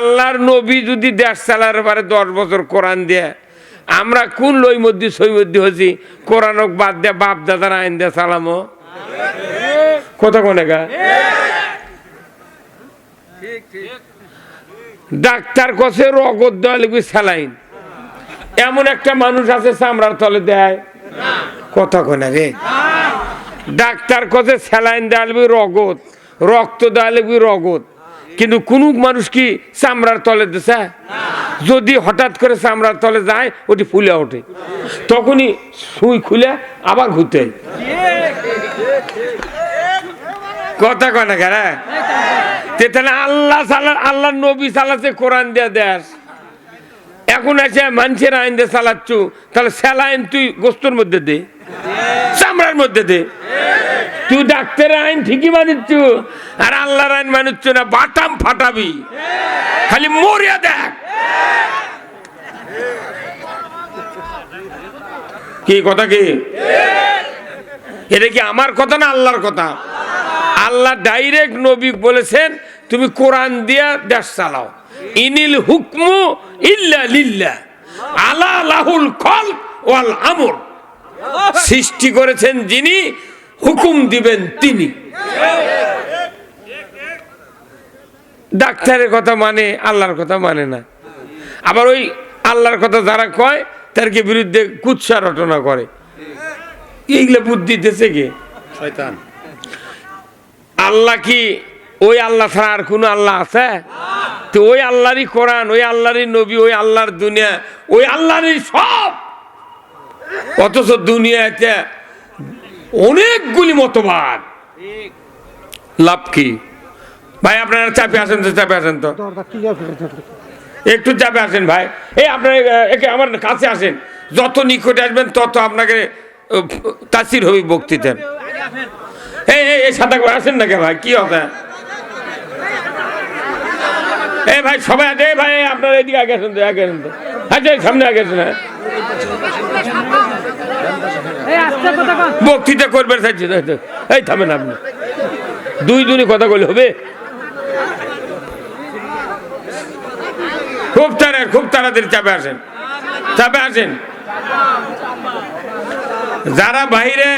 আল্লাহর নবী যদি দেশ চালার পারে দশ বছর কোরআন দিয়ে, আমরা কোন লই মধ্যে, সই মধ্যে হচ্ছি কোরআন বাদ দিয়ে বাপ দাদার আইন দিয়ে চালামো। কত কোনে গা? ডাক্তার কষে রগত দেওয়া লিখবি স্যালাইন। এমন একটা মানুষ আছে চামড়ার তলে দেয়। কত কোনে রে। ডাক্তার কষে স্যালাইন দেওয়া লিখবি রগত। রক্ত দেওয়া লিখবি রগত। কিন্তু কোন মানুষ কি চামড়ার তলে দিছে? যদি হঠাৎ করে চামড়ার তলে যায়, ওটি ফুলে ওঠে। তখনই সুই খুলে আবার ঘুরতে কথা কেন? তে তাহলে আল্লাহ সালা আল্লাহ নবী চালাচ্ছে কোরআন দিয়ে দেশ। এখন আছে মানুষের আইন দিয়ে চালাচ্ছু, তাহলে স্যালাইন তুই গোস্তর মধ্যে দে। চামড়ার মধ্যে দে। তুই ডাক্তারের আইন ঠিকই মানিচ্ছু আর আল্লাহর আইন মানিচ্ছ না বাটাম ফাটাবি খালি মরিয়া দেখ কি কথা কি এটা কি আমার কথা না আল্লাহর কথা আল্লাহ ডাইরেক্ট নবী বলেছেন তুমি কোরআন দিয়া দেশ চালাও ইনিল হুকমু ইল্লা লিল্লা আলা লাহুল খল ওয়াল আমর সৃষ্টি করেছেন যিনি হুকুম দিবেন তিনি। ডাক্তারের কথা মানে আল্লাহর কথা মানে না। আবার ওই আল্লাহর কথা যারা কয় তারকে বিরুদ্ধে কুৎসা রটনা করে। এইগুলো বুদ্ধি দিতেছে কে? শয়তান। আল্লাহ কি ওই আল্লাহ ছাড়া আর কোনো আল্লাহ আছে? তো ওই আল্লাহরই কোরআন ওই আল্লাহরই নবী ওই আল্লাহর দুনিয়া ওই আল্লাহরই সব। অথচ দুনিয়া দুনিয়াতে অনেকগুলি মতবাদ। লাভ কি? ভাই আপনারা চাপে আসেন তো চাপে আসেন তো। একটু চাপে আসেন ভাই। এই আপনার একে আমার কাছে আসেন। যত নিকটে আসবেন তত আপনাকে তাসির হবে বক্তৃতার। এই এই এই সাদা করে আসেন না কে ভাই? কি হবে? এই ভাই সবাই আছে ভাই আপনার এদিকে আগে আসেন তো আগে আসেন তো। আচ্ছা সামনে আগে হ্যাঁ। বক্তৃতা চাইছি এই থামেন আপনি। দুই দুনি কথা বলে হবে। খুব তাড়া খুব তাড়াতাড়ি চাপে আসেন। চাপে আসেন। যারা বাইরে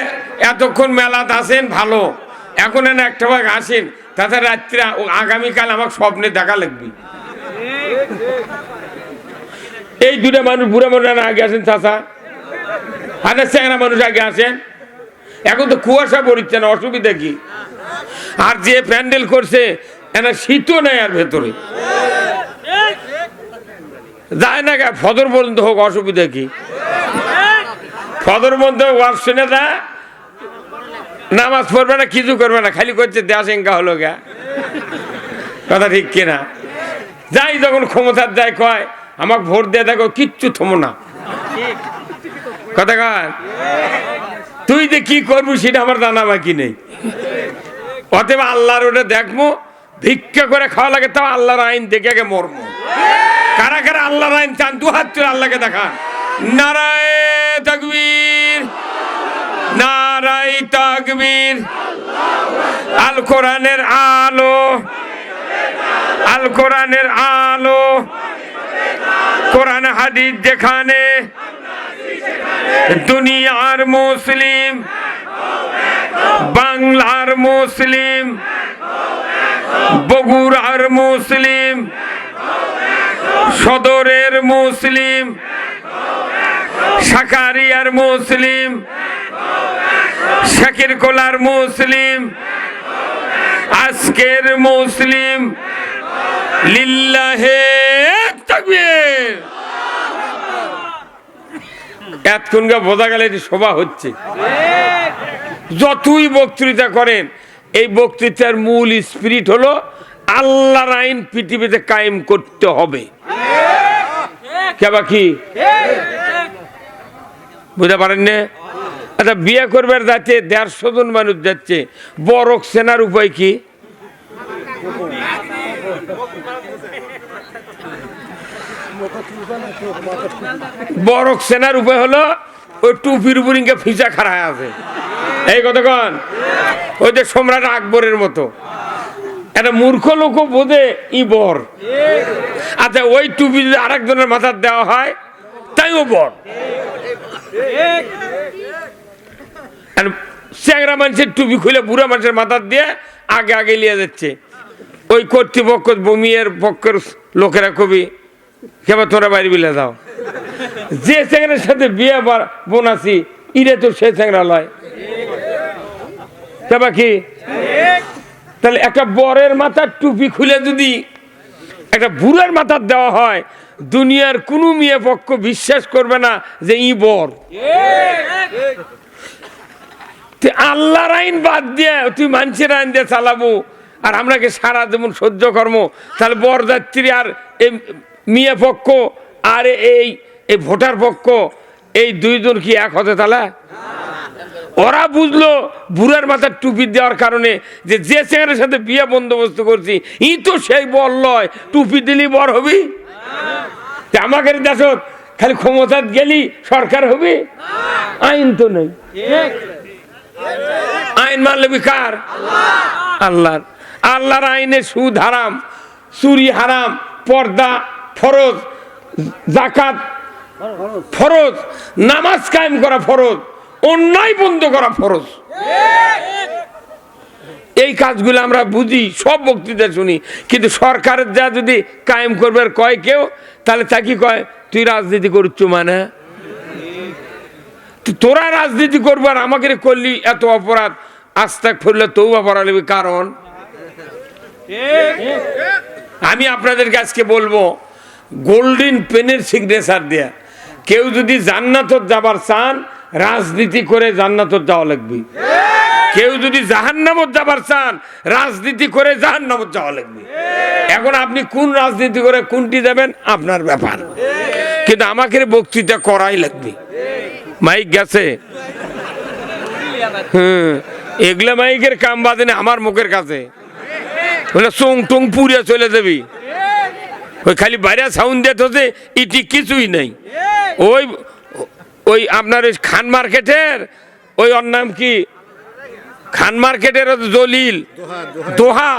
এতক্ষণ মেলাত আসেন ভালো। এখন এনে একটা ভাগ আসেন তাতে রাত্রে আগামীকাল আমাকে স্বপ্নে দেখা লাগবে। এই দুটা মানুষ বুড়া মানুষ আগে আসেন চাষা হাজার চেংরা মানুষ আগে আসেন এখন তো কুয়াশা পড়ছে না, অসুবিধা কি? আর যে প্যান্ডেল করছে, এনা শীতও নেই আর ভেতরে। যায় না ফদর পর্যন্ত হোক, অসুবিধা কি? ফদর মধ্যে ওয়াজ শুনে না নামাজ পড়বে না, কিছু করবে না, খালি করছে দেশ এঙ্কা হলো গা। কথা ঠিক কিনা? যাই, যখন ক্ষমতার যায়, কয় আমাকে ভোট দিয়ে দেখো, কিচ্ছু থমো না। কথা তুই যে কি করবি সেটা আমার জানা বাকি নেই। অতএব আল্লাহর ওটা দেখব, ভিক্ষা করে খাওয়া লাগে, তাও আল্লাহর আইন দেখে আগে মরবো। কারা কারা আল্লাহর আইন চান, দু হাত তুলে আল্লাহকে দেখা নারায় তাকবীর নারাই তাকবীর, আল কোরআনের আলো, আল কোরআনের আলো। কোরআন, হাদিস যেখানে দুনিয়ার মুসলিম, বাংলার মুসলিম, বগুড়ার মুসলিম, সদরের মুসলিম সাকারিয়ার মুসলিম শাকির কোলার মুসলিম, আজকের মুসলিম, লিল্লাহে তাকবীর এতক্ষণকে বোঝা গেলে এটি শোভা হচ্ছে। যতই বক্তৃতা করেন, এই বক্তৃতার মূল স্পিরিট হলো আল্লাহর আইন পৃথিবীতে কায়েম করতে হবে। কেবা কি? বুঝতে পারেন না? আচ্ছা বিয়ে করবার যাচ্ছে, দেড়শো জন মানুষ যাচ্ছে। বরক সেনার উপায় কি? বরক সেনার উপায় হলো ওই টুপির উপর ইনকে ফিসা খাড়ায় আছে। এই কতক্ষণ ওই যে সম্রাট আকবরের মতো। একটা মূর্খ লোক বোধে ই বর আচ্ছা ওই টুপি যদি আরেকজনের মাথার দেওয়া হয়, তাইও বর। চ্যাংরা মানুষের টুপি খুলে বুড়া মানুষের মাথার দিয়ে আগে আগে নিয়ে যাচ্ছে। ওই কর্তৃপক্ষ বমিয়ের পক্ষের লোকেরা কবি কেবা তোরা বাড়ি বিলে দাও যে চ্যাংরার সাথে বিয়ে বার- বোনাসি ইরে তো সে চ্যাংরা লয় কেবা কি? তাহলে একটা বরের মাথার টুপি খুলে যদি একটা বুড়ার মাথার দেওয়া হয়, দুনিয়ার কোনো মেয়ে পক্ষ বিশ্বাস করবে না যে ই বর। আল্লাহর আইন বাদ দিয়ে তুই মানুষের আইন দিয়ে চালাবো, আর আমরাকে সারা যেমন সহ্য কর্ম তাহলে বরযাত্রী আর মেয়ে পক্ষ, আর এই এই ভোটার পক্ষ, এই দুইজন কি এক হতে তাহলে ওরা বুঝলো বুড়ার মাথার টুপি দেওয়ার কারণে যে যে ছেলের সাথে বিয়ে বন্দোবস্ত করছি, ই তো সেই বর লয়। টুপি দিলি বর হবি? আমাদের দেশত খালি ক্ষমতাত গেলি সরকার হবে? আইন তো নেই। আইন মানলে কার? আল্লাহর। আল্লাহর আইনে সুদ হারাম, চুরি হারাম, পর্দা ফরজ জাকাত ফরজ, নামাজ কায়েম করা ফরজ, অন্যায় বন্ধ করা ফরজ। এই কাজগুলো আমরা বুঝি, সব বক্তৃতা শুনি, কিন্তু সরকারের যা যদি কায়েম করবার কয় কেউ, তাহলে তা কি কয়? তুই রাজনীতি করছ মানে? তোরা রাজনীতি করব আর আমাকে করলি এত অপরাধ আস্তাক ফুরলে তৌবা পড়া নেবে কারণ? আমি আপনাদেরকে আজকে বলব গোল্ডেন পেনের সিগনেচার দেয়া। কেউ যদি জান্নাতত যাবার চান, রাজনীতি করে জান্নাতত যাওয়া লাগবে। কেউ যদি জাহান্নামত যাবার চান, রাজনীতি করে জাহান্নামত যাওয়া লাগবে। এখন আপনি কোন রাজনীতি করে কোনটি যাবেন, আপনার ব্যাপার। কিন্তু আমাকে বক্তৃতা করাই লাগবে। মাইক গেছে? হুম, এগুলা মাইকের কাম বাদে না, আমার মুখের কাছে। চোং টোং পুড়িয়া চলে যাবি। ওই খালি বাইরে সাউন্ড দিতে হচ্ছে ইটি কিছুই নেই। ওই ওই আপনার ওই খান মার্কেটের ওই ওর নাম কি? খান মার্কেটের জলিল। দোহা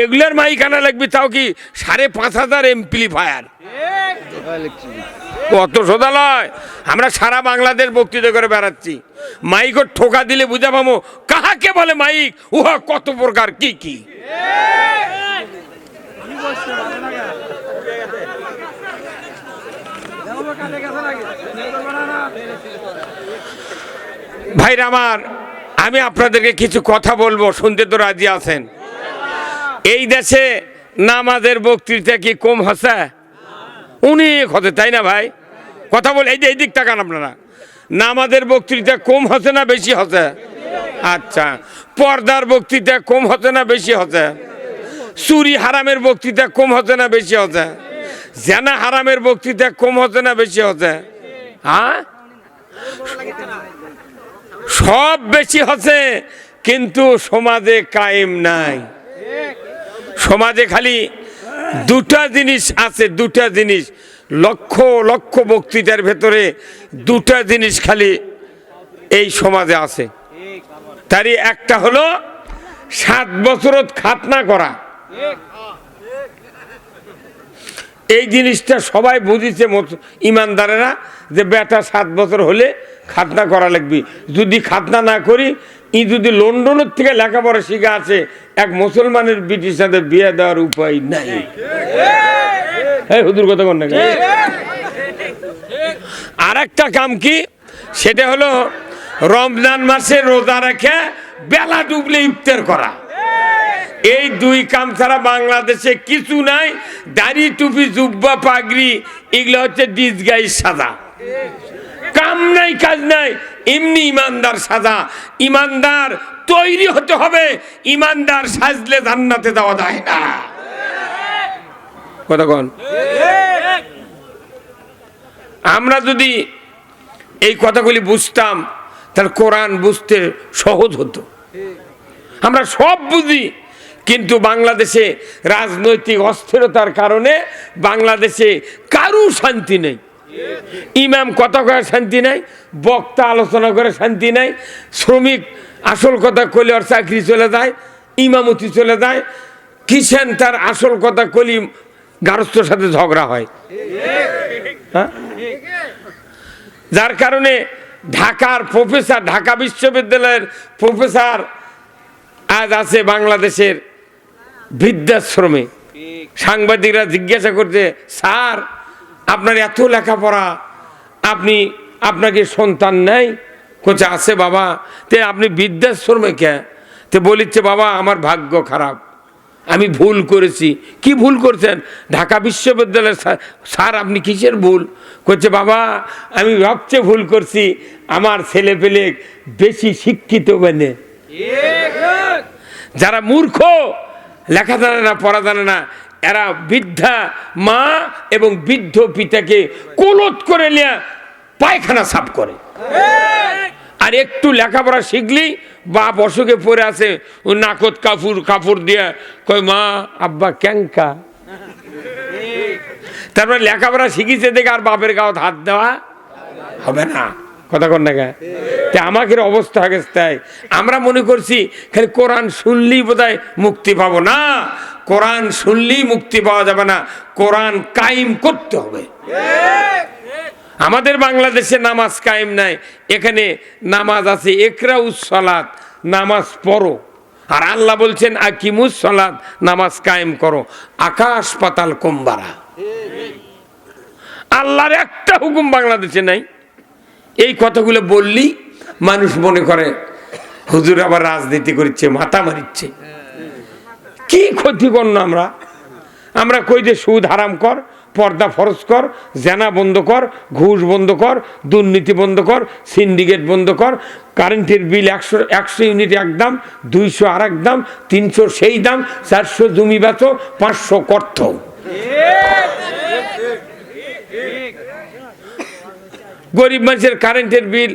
এগুলোর মাইক আনা লাগবে তাও কি সাড়ে পাঁচ হাজার এমপ্লিফায়ার কত সোদালয়। আমরা সারা বাংলাদেশ বক্তৃতা করে বেড়াচ্ছি। মাইক ঠোকা দিলে বুঝা পাবো কাহাকে বলে মাইক? উহা কত প্রকার কি কি? ভাইরা আমার, আমি আপনাদেরকে কিছু কথা বলব, শুনতে তো রাজি আছেন। এই দেশে নামাজের বক্তৃতা কি কম হসে অনেক হতে, তাই না ভাই? কথা বলে, এই যে, এই দিক তাকান আপনারা। নামাজের বক্তৃতা কম হচ্ছে না বেশি হচ্ছে? আচ্ছা পর্দার বক্তৃতা কম হচ্ছে না বেশি হতে চুরি হারামের বক্তৃতা কম হচ্ছে না বেশি হতে জেনা হারামের বক্তৃতা কম হচ্ছে না বেশি হতে হ্যাঁ? সব বেশি হচ্ছে, কিন্তু সমাজে কায়েম নাই। সমাজে খালি দুটা জিনিস আছে, দুটা জিনিস। লক্ষ লক্ষ বক্তৃতার ভেতরে দুটা জিনিস খালি এই সমাজে আছে। তারই একটা হলো সাত বছরত খাতনা করা। এই জিনিসটা সবাই বুঝিছে ইমানদারেরা। যে বেটা সাত বছর হলে খাতনা করা লাগবে। যদি খাতনা না করি, ই যদি লন্ডনের থেকে লেখাপড়া শিখা আছে, এক মুসলমানের ব্রিটিশ সাথে বিয়ে দেওয়ার উপায় নাই। হুদুর কথা কন? আর একটা কাম কি? সেটা হলো রমজান মাসে রোজা রেখে বেলা ডুবলে ইফতার করা। এই দুই কাম ছাড়া বাংলাদেশে কিছু নাই। দাড়ি, টুপি, জুব্বা, পাগড়ি, এগুলো হচ্ছে ডিসগাইজ সাদা কাম নাই, কাজ নাই। এমনি ইমানদার সাজা। ইমানদার তৈরি হতে হবে। ইমানদার সাজলে জান্নাতে দেওয়া যায় না। কন। আমরা যদি এই কথাগুলি বুঝতাম, তাহলে কোরআন বুঝতে সহজ হতো। আমরা সব বুঝি, কিন্তু বাংলাদেশে রাজনৈতিক অস্থিরতার কারণে বাংলাদেশে কারু শান্তি নেই। ইমাম কথা করে শান্তি নাই বক্তা আলোচনা করে শান্তি নাই শ্রমিক আসল কথা কইলে ওর চাকরি চলে যায় ইমামতি চলে যায় কিষেন তার আসল কথা কলি গারস্থর সাথে ঝগড়া হয়? হ্যাঁ? যার কারণে ঢাকার প্রফেসর ঢাকা বিশ্ববিদ্যালয়ের প্রফেসর আজ আছে বাংলাদেশের বৃদ্ধাশ্রমে। সাংবাদিকরা জিজ্ঞাসা করছে স্যার আপনার এত লেখাপড়া আপনি আপনাকে সন্তান নেই? কোচে আছে বাবা। তে আপনি বৃদ্ধাশ্রমে কে? তে বলিচ্ছে বাবা আমার ভাগ্য খারাপ। আমি ভুল করেছি। কি ভুল করছেন? ঢাকা বিশ্ববিদ্যালয়ের স্যার- আপনি কিসের ভুল? করছে বাবা আমি সবচেয়ে ভুল করছি। আমার ছেলে পেলে বেশি শিক্ষিত মানে যারা মূর্খ লেখা জানে না পড়া জানে না এরা বৃদ্ধা মা এবং বৃদ্ধ পিতাকে কোলত করে নিয়ে পায়খানা সাফ করে। আর একটু লেখাপড়া শিখলি, বাপ অসুখে পড়ে আছে নাকত কাপুর কাপড় দিয়ে কই মা, আব্বা ক্যাঙ্কা তারপরে লেখাপড়া শিখিছে দেখে আর বাপের গাওয়াত হাত দেওয়া হবে না। কথা কর না তা আমাকে অবস্থা গেছে তাই। আমরা মনে করছি, খালি কোরআন শুনলেই বোধহয় মুক্তি পাবো। না কোরআন শুনলেই মুক্তি পাওয়া যাবে না, কোরআন কায়েম করতে হবে। আমাদের বাংলাদেশে নামাজ কায়েম নাই, এখানে নামাজ আছে একরা উসলাত নামাজ পড়ো। আর আল্লাহ বলছেন, আকিমুস সলাত, নামাজ কায়েম করো। আকাশ পাতাল কম্বারা আল্লাহর একটা হুকুম বাংলাদেশে নাই। এই কথাগুলো বললি মানুষ মনে করে, হুজুর আবার রাজনীতি করছে মাথা মারিচ্ছে। কি ক্ষতি করল আমরা? আমরা কই যে সুদ হারাম কর, পর্দা ফরজ কর, জেনা বন্ধ কর, ঘুষ বন্ধ কর, দুর্নীতি বন্ধ কর, সিন্ডিকেট বন্ধ কর, কারেন্টের বিল একশো একশো ইউনিট এক দাম, দুইশো আর এক দাম, তিনশো সেই দাম, চারশো জমি বেচো, পাঁচশো কর্থ গরিব মানুষের কারেন্টের বিল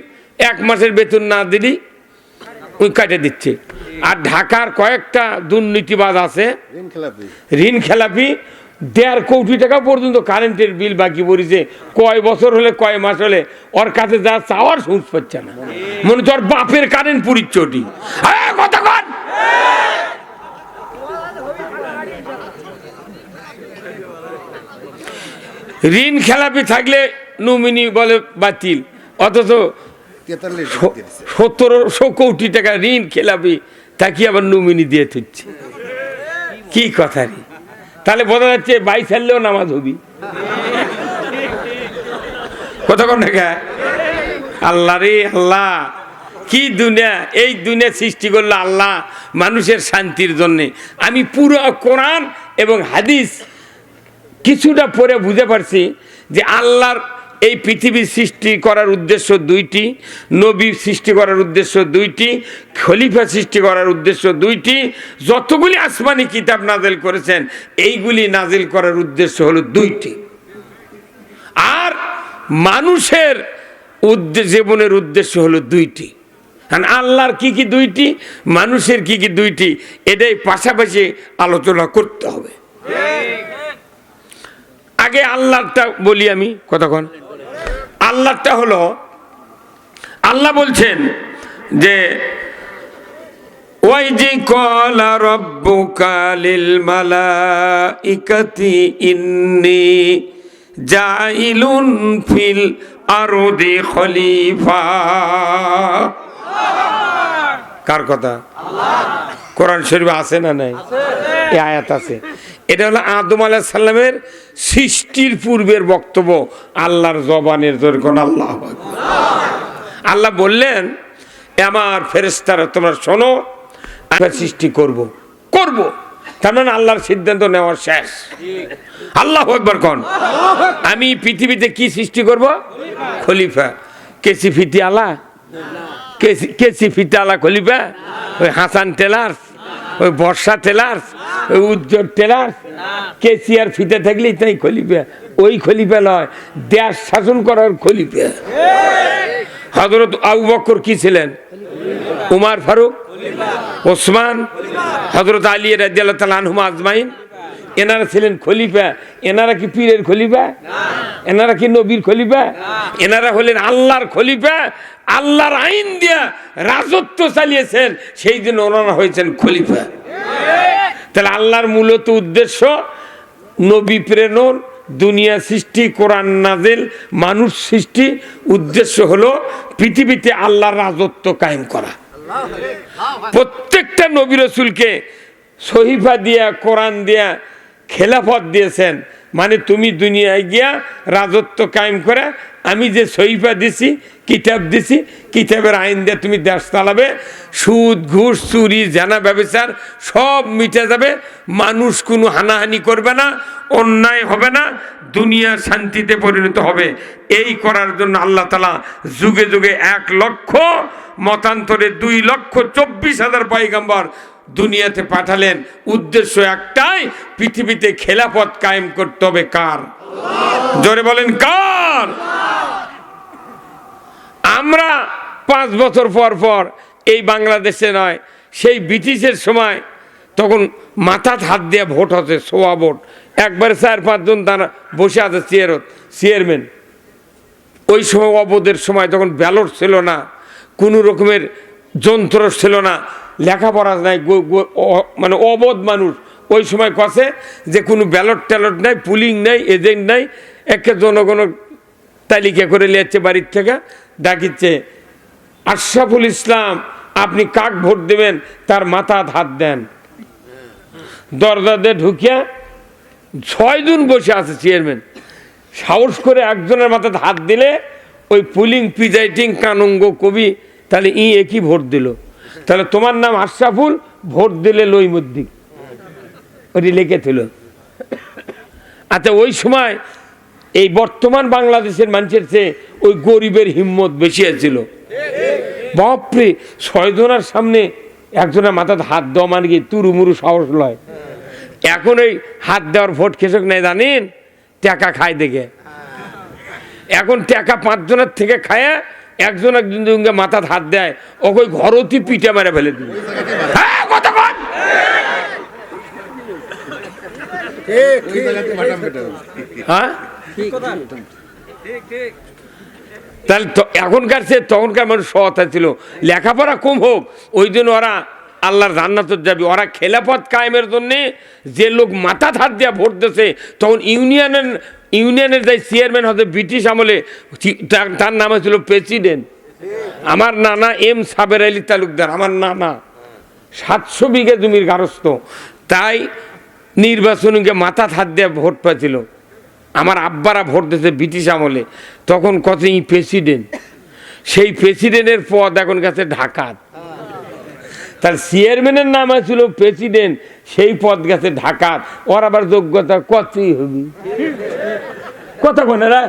এক মাসের বেতন না দিলি, ওই কাটে দিচ্ছে। আর ঢাকার কয়েকটা দুর্নীতিবাদ আছে। ঋণ খেলাপি দেড় কোটি টাকা পর্যন্ত কারেন্টের বিল বাকি পড়েছে। কয় বছর হলে কয় মাস হলে ওর কাছে যা চাওয়ার সুদ পাচ্ছে না। মনে তোর বাপের কারেন্ট পুরীর চটি। ঋণ খেলাপি থাকলে নমিনি বলে বাতিল। অথচ তেতাল্লিশ স- সতেরোশো কোটি টাকা ঋণ খেলাপি তাকে আবার নমিনি দিয়ে থুচ্ছে। কি কথা রে? তাহলে বোঝা যাচ্ছে বাই ছাড়লেও নামাজ হবি। কথা কন না কে? আল্লাহ রে আল্লাহ, কি দুনিয়া? এই দুনিয়া সৃষ্টি করল আল্লাহ মানুষের শান্তির জন্যে। আমি পুরো কোরআন এবং হাদিস কিছুটা পরে বুঝে পারছি যে আল্লাহর এই পৃথিবীর সৃষ্টি করার উদ্দেশ্য দুইটি, নবী সৃষ্টি করার উদ্দেশ্য দুইটি, খলিফা সৃষ্টি করার উদ্দেশ্য দুইটি। যতগুলি আসমানি কিতাব নাজেল করেছেন, এইগুলি নাজিল করার উদ্দেশ্য হলো দুইটি। আর মানুষের জীবনের উদ্দেশ্য হলো দুইটি। আর আল্লাহর কি কি দুইটি, মানুষের কি কি দুইটি, এটাই পাশাপাশি আলোচনা করতে হবে। আগে আল্লাহটা বলি আমি কতক্ষণ আল্লাহটা হলো, আল্লাহ বলছেন যে ওই যে কলা রব্বুকা লিল মালাইকাতি ইন্নি জাইলুন ফিল আরদি খলিফা। কার কথা? কোরআন শরীফ আছে না নাই? আয়াত আছে। এটা হলো আদম আলাহ সাল্লামের সৃষ্টির পূর্বের বক্তব্য। আল্লাহর জবানের দরকার আল্লাহ আল্লাহ বললেন, "এ আমার ফেরেস্তারা তোমরা শোনো সৃষ্টি করব। করব। তার মানে আল্লাহর সিদ্ধান্ত নেওয়ার শেষ। আল্লাহ একবার কন? আমি পৃথিবীতে কি সৃষ্টি করব? খলিফা। কেসি ফিতি আলা কেসি ফিতে আলা খলিফা? ওই হাসান টেলার ওই বর্ষা টেলার, ওই উজ্জ্বল টেলার, কেসি আর ফিতে থাকলেই তাই খলিফা। ওই খলিফা নয়, দেশ শাসন করার খলিফা। হজরত আবু বক্কর কি ছিলেন? উমার ফারুক, ওসমান হজরত আলী রাজিয়াল আনহুমা আজমাইন। এনারা ছিলেন খলিফা। এনারা কি পীরের খলিফা? এনারা কি নবীর খলিফা? এনারা হলেন আল্লাহর খলিফা। আল্লাহর আইন দিয়া রাজত্ব চালিয়েছেন, সেই দিন ওনারা হয়েছেন খলিফা। তাহলে আল্লাহর মূলত উদ্দেশ্য নবী প্রেরণ দুনিয়া সৃষ্টি, কোরআন নাজেল, মানুষ সৃষ্টি। উদ্দেশ্য হলো পৃথিবীতে আল্লাহর রাজত্ব কায়েম করা। প্রত্যেকটা নবী রসুলকে সহিফা দিয়া, কোরআন দিয়া, খেলাফত দিয়েছেন। মানে তুমি দুনিয়ায় গিয়া রাজত্ব কায়েম করে, আমি যে সহিফা দিছি, কিতাব দিছি, কিতাবের আইন দিয়ে তুমি দেশ চালাবে, সুদ, ঘুষ, চুরি, জানা, ব্যবচার সব মিটে যাবে, মানুষ কোনো হানাহানি করবে না, অন্যায় হবে না, দুনিয়া শান্তিতে পরিণত হবে। এই করার জন্য আল্লাহ তালা যুগে যুগে এক লক্ষ, মতান্তরে দুই লক্ষ চব্বিশ হাজার পাইগাম্বর দুনিয়াতে পাঠালেন। উদ্দেশ্য একটাই, পৃথিবীতে খেলাপথ কায়েম করতে হবে কার? জোরে বলেন কার? আমরা পাঁচ বছর পর পর এই বাংলাদেশে নয়, সেই ব্রিটিশের সময় তখন মাথাত হাত দিয়ে ভোট হচ্ছে সোয়া ভোট। একবারে চার পাঁচজন তারা বসে আছে চেয়ারত চেয়ারম্যান ওই সময় অবদের সময় তখন ব্যালট ছিল না, কোনো রকমের যন্ত্র ছিল না লেখাপড়া নাই মানে অবধ মানুষ। ওই সময় কষে যে কোনো ব্যালট ট্যালট নাই, পুলিং নাই, এজেন্ট নাই, একে জনগণ তালিকা করে লিয়াচ্ছে বাড়ির থেকে, ডাকিচ্ছে, আশরাফুল ইসলাম, আপনি কাক ভোট দেবেন? তার মাথা হাত দেন। দরজাতে ঢুকিয়া ছয়জন বসে আছে চেয়ারম্যান। সাহস করে একজনের মাথায় হাত দিলে ওই পুলিং, প্রিজাইডিং, কানঙ্গ কবি তাহলে ই একই ভোট দিল। তাহলে তোমার নাম আশরাফুল, ভোট দিলে লইমুদ্দিক ওটি লিখেছিল। আচ্ছা ওই সময় এই বর্তমান বাংলাদেশের মানুষের চেয়ে ওই গরিবের হিম্মত বেশি ছিল বাপরে, ছয়জনার সামনে একজনের মাথায় হাত দেওয়া মানে কি তুরুমুরু সাহস লয়। এখন ওই হাত দেওয়ার ভোট খেসক নেই জানেন? টাকা খায় দেখে। এখন টাকা পাঁচজনের থেকে খায় একজন একজন জনকে মাথায় হাত দেয় ওকে ঘরতি পিঠে মেরে ফেলে দিবে। হ্যাঁ? হ্যাঁ? তাহলে তো- এখনকার সে তখনকার মানুষ সহতা ছিল লেখাপড়া কম হোক ওই জন্য ওরা আল্লাহর জান্নাত যাবে। ওরা খেলাপথ কায়েমের জন্য যে লোক মাথা হাত দিয়ে ভোট দিয়েছে তখন ইউনিয়নের ইউনিয়নের যে চেয়ারম্যান হতে ব্রিটিশ আমলে তার- নাম ছিল প্রেসিডেন্ট। আমার নানা এম সাবের আলী তালুকদার, আমার নানা। সাতশো বিঘে জমির গারস্থ। তাই নির্বাচনীকে মাথা হাত দিয়ে ভোট পাচ্ছিল আমার আব্বারা ভোট দিয়েছে ব্রিটিশ আমলে। তখন কত প্রেসিডেন্ট। সেই প্রেসিডেন্টের পদ এখন গেছে ঢাকাত। তার চেয়ারম্যানের নাম ছিল প্রেসিডেন্ট, সেই পদ গেছে ঢাকার। ওর আবার যোগ্যতা কতই হবে? কত কোনেরা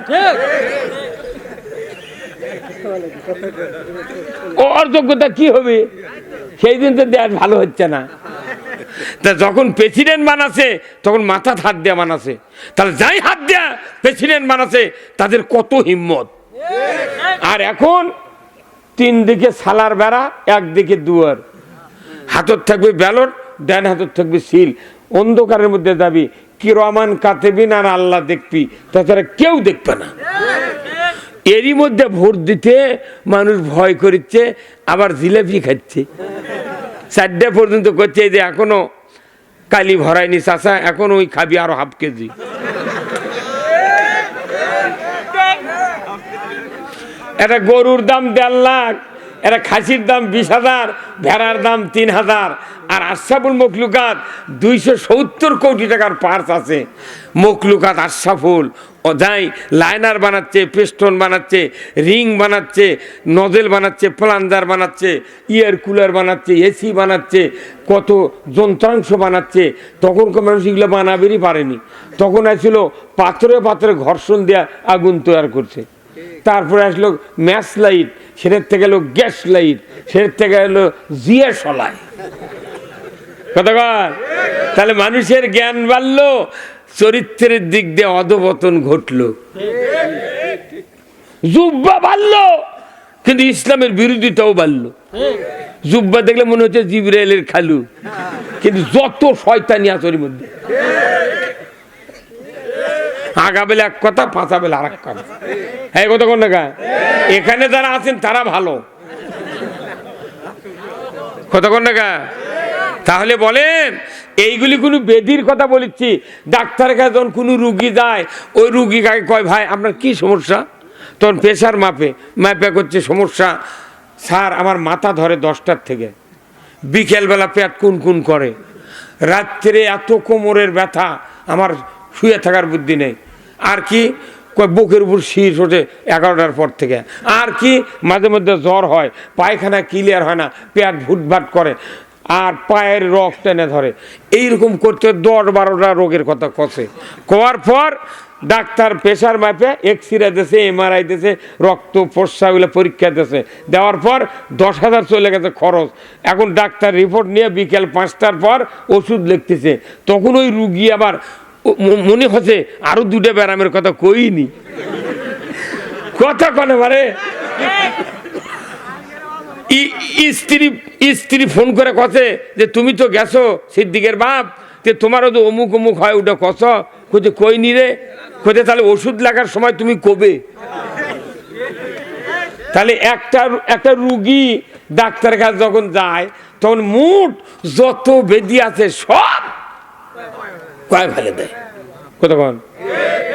ওর যোগ্যতা কি হবে? সেই দিন তো দেশ ভালো হচ্ছে না। তা যখন প্রেসিডেন্ট বানাছে, তখন মাথা হাত দেয়া বানাছে। তাহলে যাই হাত দেয়া প্রেসিডেন্ট বানাছে, তাদের কত হিম্মত। আর এখন তিন দিকে সালার বেড়া, একদিকে দুয়ার। হাতত থাকবে ব্যালট, ডান হাতত থাকবে সিল। অন্ধকারের মধ্যে যাবি। কি রমান কাতেবিন আর আল্লাহ দেখবি। তাছাড়া কেউ দেখবে না। এরই মধ্যে ভোট দিতে মানুষ ভয় করছে আবার জিলেপি খাচ্ছে। চারটে পর্যন্ত করছে যে এখনও কালি ভরায়নি চাষা এখন ওই খাবি আরও হাফ কেজি। একটা গরুর দাম দেড় লাখ। একটা খাসির দাম বিশ হাজার, ভেড়ার দাম তিন হাজার। আর আশরাফুল মখলুকাত দুইশো সত্তর কোটি টাকার পার্স আছে। মখলুকাত আশরাফুল ও যাই লাইনার বানাচ্ছে, পেস্টন বানাচ্ছে, রিং বানাচ্ছে, নজেল বানাচ্ছে প্লাঞ্জার বানাচ্ছে ইয়ার কুলার বানাচ্ছে, এসি বানাচ্ছে, কত যন্ত্রাংশ বানাচ্ছে। তখন তখনকার মানুষ এগুলো বানাবেরই পারেনি। তখন আসছিল পাথরে পাথরে ঘর্ষণ দেওয়া আগুন তৈরি করছে। তারপরে আসলো ম্যাচ লাইট, সেটার থেকে এলো গ্যাস লাইট, সেটার থেকে এলো জিয়া সলাই। কতক্ষণ তাহলে মানুষের জ্ঞান বাড়লো, চরিত্রের দিক দিয়ে অধপতন ঘটলো। জুব্বা বাড়লো, কিন্তু ইসলামের বিরোধিতাও বাড়লো। জুব্বা দেখলে মনে হচ্ছে জিব্রাইলের খালু, কিন্তু যত শয়তানি আছে ওর মধ্যে। আগা বেলা এক কথা, পাঁচা বেলা আর এক কথা। হ্যাঁ কথা কোন না এখানে যারা আছেন, তারা ভালো। কথা কোন না তাহলে বলেন, এইগুলি কোনো বেদির কথা বলেছি ডাক্তারের কাছে যখন কোনো রুগী যায়, ওই রুগী কাকে কয়, ভাই, আপনার কি সমস্যা? তখন প্রেশার মাপে মাপে করছে, সমস্যা, স্যার, আমার মাথা ধরে দশটার থেকে। বিকেলবেলা পেট কুন কুন করে। রাত্রে এত কোমরের ব্যথা, আমার শুয়ে থাকার বুদ্ধি নেই। আর কি বুকের উপর শীষ ওঠে এগারোটার পর থেকে। আর কি, মাঝে মধ্যে জ্বর হয়, পায়খানা ক্লিয়ার হয় না, পেট ভুটভাট করে, আর পায়ের রক টেনে ধরে। এইরকম করতে দশ বারোটা রোগের কথা কষে কোয়ার পর ডাক্তার প্রেশার মাপে এক্স রে দিয়েছে এমআরআই দিয়েছে রক্ত প্রস্রাবগুলো পরীক্ষা দিয়েছে দেওয়ার পর দশ হাজার চলে গেছে খরচ। এখন ডাক্তার রিপোর্ট নিয়ে বিকেল পাঁচটার পর ওষুধ লিখতেছে। তখন ওই রুগী আবার মনে হচ্ছে আরও দুটো ব্যারামের কথা কইনি। কথা কনে পারে? স্ত্রী স্ত্রী ফোন করে কছে যে তুমি তো গেছো সিদ্দিকের বাপ যে তোমারও তো অমুক অমুক হয়, ওটা কছ? কোথায় কই নি রে। কোথায় তাহলে ওষুধ লাগার সময় তুমি কবে? তাহলে একটা একটা রুগী ডাক্তারের কাছে যখন যায়, তখন মুঠ যত বেদি আছে সব কয় ফেলে দেয়? কতক্ষণ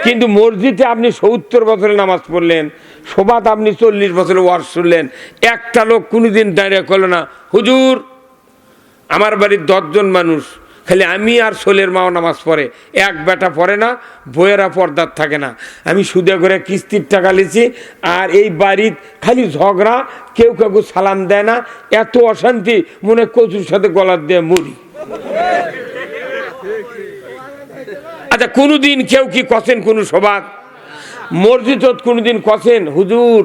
কিন্তু মসজিদে আপনি সত্তর বছরে নামাজ পড়লেন সোবাত আপনি চল্লিশ বছরে ওয়ার্ড শুনলেন, একটা লোক কোনোদিন দাঁড়িয়ে করল না। হুজুর, আমার বাড়ির দশজন মানুষ, খালি আমি আর সোলের মাও নামাজ পড়ে। এক বেটা পড়ে না বইয়েরা পর্দার থাকে না। আমি সুদে করে কিস্তির টাকা লিছি আর এই বাড়ির খালি ঝগড়া, কেউ কেউ সালাম দেয় না, এত অশান্তি, মনে কচুর সাথে গলার দিয়ে মরি আচ্ছা কোনোদিন কেউ কি কষেন কোনো সবাক মসজিদ কোনোদিন কষেন হুজুর,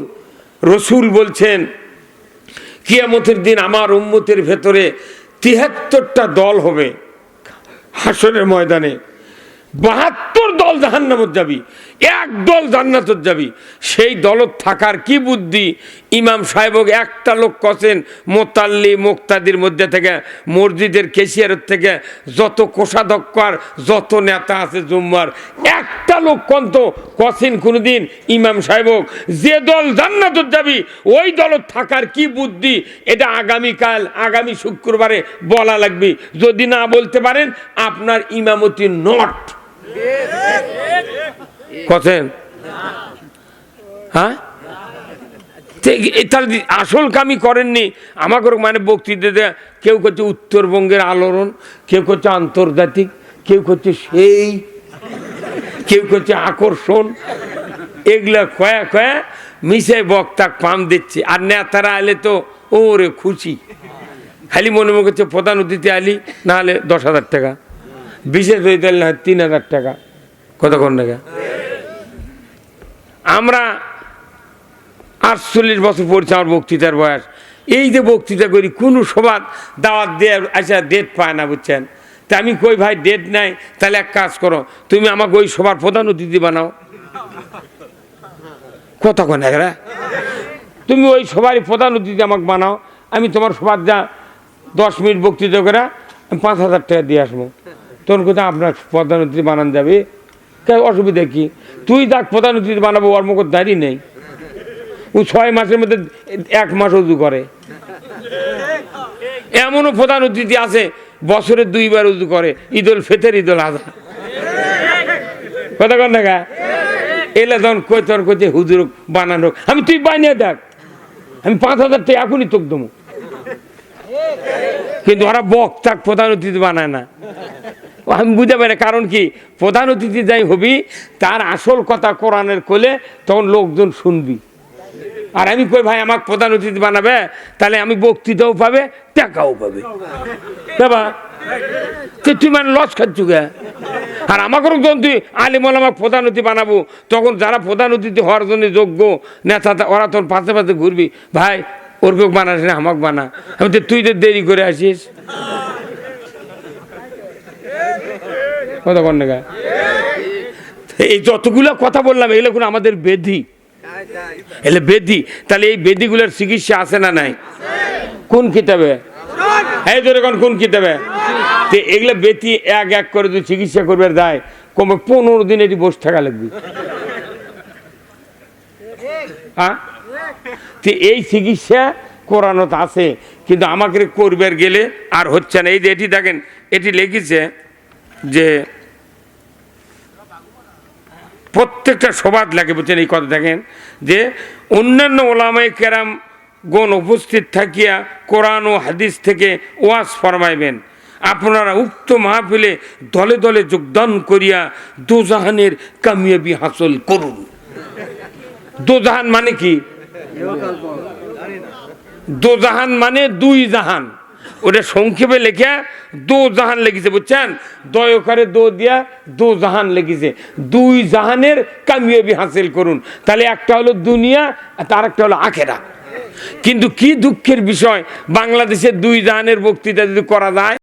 রসুল বলছেন, কিয়ামতের দিন আমার উম্মতের ভেতরে তিহাত্তরটা দল হবে হাসনের ময়দানে। বাহাত্তর দল জাহান্নামত যাবি, এক দল জান্নাতত যাবি। সেই দলত থাকার কি বুদ্ধি? ইমাম সাহেবক একটা লোক কছেন, মোতাল্লি মোক্তাদির মধ্যে থেকে, মসজিদের কেশিয়ারের থেকে, যত কোষাধ্যক্ষ আর যত নেতা আছে জুম্মার, একটা লোক কন্ত কছেন কোনোদিন ইমাম সাহেবক যে দল জান্নাতত যাবি, ওই দলত থাকার কি বুদ্ধি? এটা আগামীকাল, আগামী শুক্রবারে বলা লাগবে। যদি না বলতে পারেন, আপনার ইমামতি নট। কছেন হ্যাঁ? তো তাহলে আসল কামি করেননি। আমাকে মানে বক্তৃতাতে কেউ করছে উত্তরবঙ্গের আলোড়ন, কেউ করছে আন্তর্জাতিক, কেউ করছে সেই, কেউ করছে আকর্ষণ। এগুলা কয়া কয়া মিশে বক্তা পাম দিচ্ছে। আর নেতারা আলে তো ওরে খুশি। খালি মনে মনে করছে, প্রধান অতিথি আলি, না হলে দশ হাজার টাকা। বিশেষ হয়ে না তিন হাজার টাকা। কতক্ষণ টাকা আমরা আটচল্লিশ বছর পড়ছে আমার বক্তৃতার বয়স। এই যে বক্তৃতা করি, কোনো সবাদ দাওয়াত দিয়ে আচ্ছা ডেট পায় না, বুঝছেন? তা আমি কই, ভাই ডেট নাই, তাহলে এক কাজ করো, তুমি আমাকে ওই সবার প্রধান অতিথি বানাও। কতক্ষণ এরা? তুমি ওই সবারই প্রধান অতিথি আমাকে বানাও, আমি তোমার সবার যা দশ মিনিট বক্তৃতা করে আমি পাঁচ হাজার টাকা দিয়ে আসব। তখন কোথাও আপনার প্রধান অতিথি বানান যাবে। অসুবিধা কি? তুই দেখ প্রধান অতিথি বানাবো, ওর মুখ দাঁড়িয়ে নেই। ও ছয় মাসের মধ্যে এক মাস উজু করে। এমনও প্রধান অতিথি আছে, বছরে দুইবার উজু করে। ঈদুল ফেতের ঈদুল আজহা কথা কন দেখা এলে তখন কই তোর কইতে হুজুর বানানো? আমি তুই বানিয়ে দেখ। আমি পাঁচ হাজার টাকা এখনই তোক দেবো। কিন্তু ওরা বক্তা প্রধান অতিথি বানায় না। আমি বুঝতে পারি কারণ কি? প্রধান অতিথি যাই হবি, তার আসল কথা কোরআনের কোলে তখন লোকজন শুনবি। আর আমি কই, ভাই, আমাকে প্রধান অতিথি বানাবে, তাহলে আমি বক্তৃতাও পাবে, টাকাও পাবে। তুই মানে লস খাচ্ছ গে আর আমাকেও যখন তুই আলিমল আমাকে প্রধান অতিথি বানাবো, তখন যারা প্রধান অতিথি হওয়ার জন্য যোগ্য, নেতা ওরা তখন পাশে পাশে ঘুরবি। ভাই, ওর কেউ বানাস না, আমাকে বানা। আমি তো তুই তো দেরি করে আসিস? এই যতগুলো কথা বললাম, এগুলো কোনো আমাদের বেধি এলে বেদি? তাহলে এই বেদিগুলোর চিকিৎসা আছে না নাই? কোন কিতাবে? এই ধরে কোন কোন কিতাবে? এগুলো বেতি এক এক করে যদি চিকিৎসা করবে যায় কমে পনেরো দিন এটি বসে থাকা লাগবে। হ্যাঁ? তো এই চিকিৎসা কোরআনত আছে, কিন্তু আমাকে করবার গেলে আর হচ্ছে না। এই যে এটি দেখেন, এটি লিখেছে যে প্রত্যেকটা সবাদ লাগে বুঝছেন এই কথা দেখেন, যে অন্যান্য ওলামাই কেরাম গণ উপস্থিত থাকিয়া কোরআন ও হাদিস থেকে ওয়াজ ফরমাইবেন। আপনারা উক্ত মাহফিলে দলে দলে যোগদান করিয়া দোজাহানের কামিয়াবি হাসল করুন। দোজাহান মানে কি? দোজাহান মানে দুই জাহান। ওটা সংক্ষেপে লেখা, দো জাহান লেগেছে, বুঝছেন? দয়কারে দো দিয়া, দো জাহান লেগেছে। দুই জাহানের কামিয়াবি হাসিল করুন। তাহলে একটা হলো দুনিয়া, আর তার একটা হলো আখেরা। কিন্তু কি দুঃখের বিষয় বাংলাদেশের দুই জাহানের বক্তৃতা যদি করা যায়?